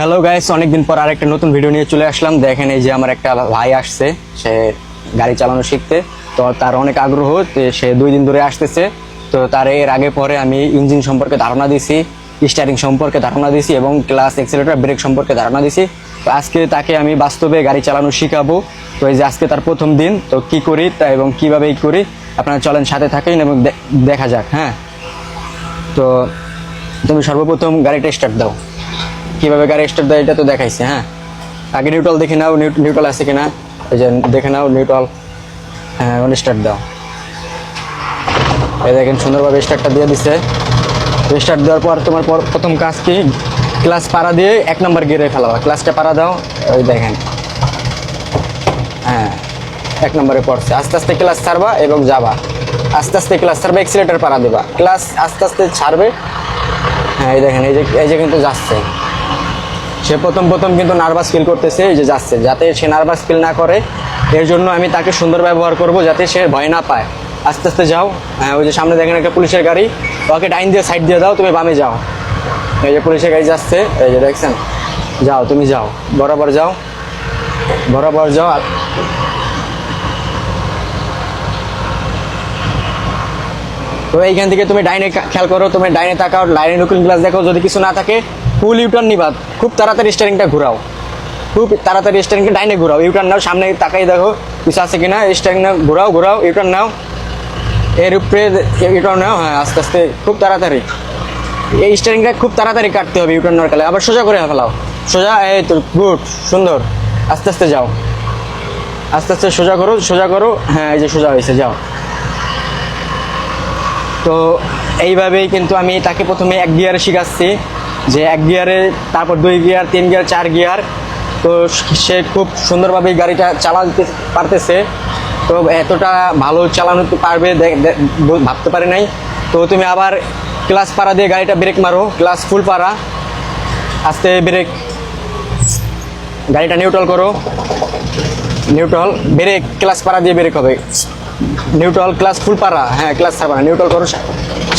Hello guys অনেকদিন পর আরেকটা নতুন ভিডিও নিয়ে চলে আসলাম। দেখেন এই যে আমার একটা ভাই আসছে, সে গাড়ি চালানো শিখতে। তো তার অনেক আগ্রহ সে দুই দিন ধরে আসতেছে। তো তার এর আগে পরে আমি ইঞ্জিন সম্পর্কে ধারণা দিছি স্টারিং সম্পর্কে ধারণা দিছি এবং ক্লাস এক্সেলেটার ব্রেক সম্পর্কে ধারণা দিছি। তো আজকে তাকে আমি বাস্তবে গাড়ি চালানো শিখাবো। তো এই যে আজকে তার প্রথম দিন, তো কি করি তা এবং কীভাবে করি, আপনারা চলেন সাথে থাকেন এবং দেখা যাক হ্যাঁ। তো তুমি সর্বপ্রথম গাড়িটা স্টার্ট দাও। কীভাবে গাড়ি স্টার্ট দেয় এটা তো দেখাইছে হ্যাঁ? আগে নিউট্রাল দেখে নাও নিউট্রাল আছে কিনা। এই যে দেখে নাও নিউট্রাল হ্যাঁ স্টার্ট দাও। এই দেখেন, সুন্দরভাবে স্টার্টটা দিয়ে দিছে। স্টার্ট দেওয়ার পর তোমার পর প্রথম কাজ কি? ক্লাস পাড়া দিয়ে এক নম্বর গিয়ারে ফেলাবা। ক্লাসটা পাড়া দাও, ওই দেখেন। হ্যাঁ এক নম্বরে পড়ছে। আস্তে আস্তে ক্লাস ছাড়বা এবং যাবা। আস্তে আস্তে ক্লাস ছাড়বে এক্সিলেটার পাড়া দেবা। ক্লাস আস্তে আস্তে ছাড়বে। হ্যাঁ এই দেখেন, এই যে এই যে কিন্তু যাচ্ছে। সে প্রথম প্রথম কিন্তু নার্ভাস ফিল করতেছে যে যাচ্ছে। যাতে সে নার্ভাস ফিল না করে, এর জন্য আমি তাকে সুন্দর ব্যবহার করব যাতে সে ভয় না পায়। আস্তে আস্তে যাও। হ্যাঁ ওই যে সামনে দেখেন একটা পুলিশের গাড়ি। ওকে ডাইন দিয়ে সাইড দিয়ে দাও, তুমি বামে যাও। এই যে পুলিশের গাড়ি যাচ্ছে, এই যে দেখছেন? যাও, তুমি যাও। বরাবর যাও। বরাবর যাও। আর তো এইখান থেকে তুমি ডাইনে খেয়াল করো, তুমি ডাইনে তাকাও, লাইনে লুকিং গ্লাস দেখো যদি কিছু না থাকে ফুল ইউটার্ন নিবা। খুব তাড়াতাড়ি স্টারিংটা ঘুরাও। খুব তাড়াতাড়ি স্টারিংকে ডাইনে ঘুরাও। ইউটার্ন নাও, সামনে তাকাই দেখো কিছু আছে কিনা স্টারিং নাও, ঘুরাও ঘুরাও ইউটার্ন নাও। এর উপরে ইউটার্ন নাও হ্যাঁ আস্তে আস্তে, খুব তাড়াতাড়ি। এই স্টারিংটা খুব তাড়াতাড়ি কাটতে হবে ইউটার্ন নেওয়ার কালে। আবার সোজা করে ফেলাও। সোজা, এই তো, গুড, সুন্দর। আস্তে আস্তে যাও। আস্তে আস্তে সোজা করো সোজা করো। হ্যাঁ এই যে সোজা হয়েছে, যাও। তো এইভাবেই কিন্তু আমি তাকে প্রথমে এক গিয়ারে শিখাচ্ছি। যে এক গিয়ারে, তারপর দুই গিয়ার, তিন গিয়ার, চার গিয়ার। তো সে খুব সুন্দরভাবে গাড়িটা চালাতে পারতেছে। তো এতটা ভালো চালানো তো পারবে ভাবতে পারে নাই। তো তুমি আবার ক্লাস পাড়া দিয়ে গাড়িটা ব্রেক মারো, ক্লাস ফুল পাড়া। আস্তে ব্রেক, গাড়িটা নিউট্রাল করো। নিউট্রাল, ব্রেক, ক্লাস পাড়া দিয়ে ব্রেক হবে। নিউট্রাল, ক্লাস ফুল পাড়া হ্যাঁ ক্লাস ছাড়বা না, নিউট্রাল করো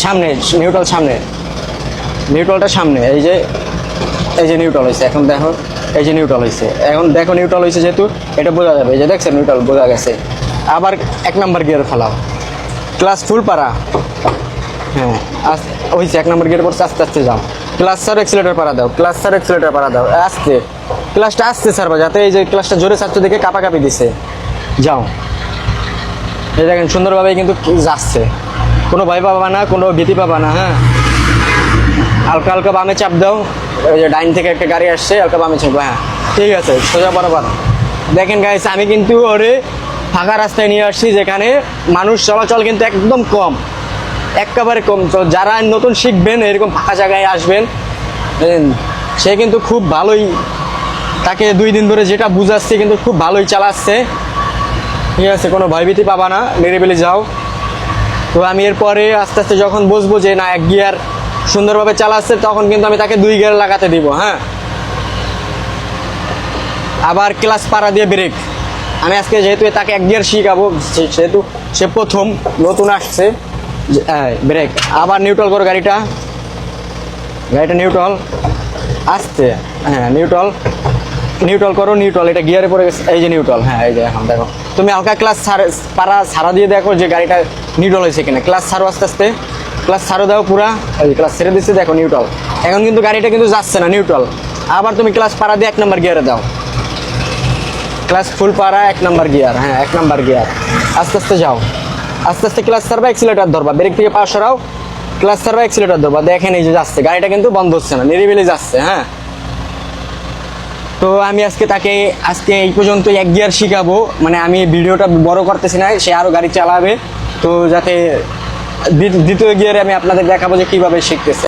সামনে, নিউট্রাল সামনে। নিউট্রালটা সামনে, এই যে এই যে নিউট্রাল হয়েছে এখন দেখো, এই যে নিউট্রাল হয়েছে এখন দেখো নিউট্রাল হয়েছে যেহেতু, এটা বোঝা যাবে, এই যে দেখছেন নিউট্রাল বোঝা গেছে। আবার এক নাম্বার গিয়ার ফেলাও। ক্লাস ফুল পারা। হ্যাঁ আস- হয়েছে এক নম্বর গিয়ার পড়ছে, আস্তে আস্তে যাও। ক্লাস স্যার এক্সিলেটার পারা দাও ক্লাস স্যার এক্সিলেটার পারা দাও, আস্তে। ক্লাসটা আস্তে ছাড়বা, যাতে এই যে ক্লাসটা জোরে ছাড়ছো দেখে কাপাকাপি দিছে। যাও। এই দেখেন সুন্দরভাবে কিন্তু যাচ্ছে। কোনো ভয় পাবা না, কোনো ভীতি পাবা না হ্যাঁ? হালকা হালকা বামে চাপ দাও। ওই যে ডাইন থেকে একটা গাড়ি আসছে, হালকা বামে চাপ হ্যাঁ ঠিক আছে, সোজা বরাবর। দেখেন গাইস আমি কিন্তু ওরে ফাঁকা রাস্তায় নিয়ে আসছি, যেখানে মানুষ চলাচল কিন্তু একদম কম, একেবারে কম। তো যারা নতুন শিখবেন, এরকম ফাঁকা জায়গায় আসবেন সে কিন্তু খুব ভালোই তাকে দুই দিন ধরে যেটা বুঝাচ্ছে কিন্তু খুব ভালোই চালাচ্ছে। ঠিক আছে, কোনো ভয়ভীতি পাবা না, নিরিবিলি যাও। তো আমি এরপরে আস্তে আস্তে যখন বসবো যে না, এক গিয়ার সুন্দরভাবে চালাচ্ছে, তখন কিন্তু আমি তাকে দুই গিয়ার লাগাতে দিব হ্যাঁ? আবার ক্লাস পাড়া দিয়ে ব্রেক আমি আজকে যেহেতু তাকে এক গিয়ার শিখাবো সেহেতু সে প্রথম, নতুন আসছে ব্রেক আবার নিউট্রাল করো গাড়িটা। গাড়িটা নিউট্রাল আসতে হ্যাঁ নিউট্রাল নিউট্রাল করো নিউট্রাল এটা গিয়ারে পড়ে গেছে, এই যে নিউট্রাল হ্যাঁ এই যে এখন দেখো। তুমি হালকা ক্লাস সারা ছাড়া দিয়ে দেখো যে গাড়িটা নিউট্রাল হয়েছে কিনা। ক্লাস ছাড়ো আস্তে আস্তে। ক্লাস ছাড়ো দাও পুরা। ক্লাস ছেড়ে দিচ্ছে দেখো নিউট্রাল এখন কিন্তু গাড়িটা কিন্তু যাচ্ছে না নিউট্রাল আবার তুমি ক্লাস পাড়া দিয়ে এক নম্বর গিয়ারে দাও। ক্লাস ফুল পাড়া এক নাম্বার গিয়ার হ্যাঁ এক নাম্বার গিয়ার আস্তে আস্তে যাও। আস্তে আস্তে ক্লাস সারবা এক্সিলেটার ধরবা। ব্রেক থেকে পাশ সরাও। ক্লাস সারবা এক্সিলেটার ধরবা। দেখেন এই যে যাচ্ছে। গাড়িটা কিন্তু বন্ধ হচ্ছে না নিরিবিলি যাচ্ছে হ্যাঁ। তো আমি আজকে তাকে আজকে এই পর্যন্ত এক গিয়ার শিখাবো। মানে আমি ভিডিওটা বড় করতেছি না সে আরও গাড়ি চালাবে। তো যাতে দ্বিতীয় গিয়ারে আমি আপনাদের দেখাবো যে কীভাবে শিখতেছে।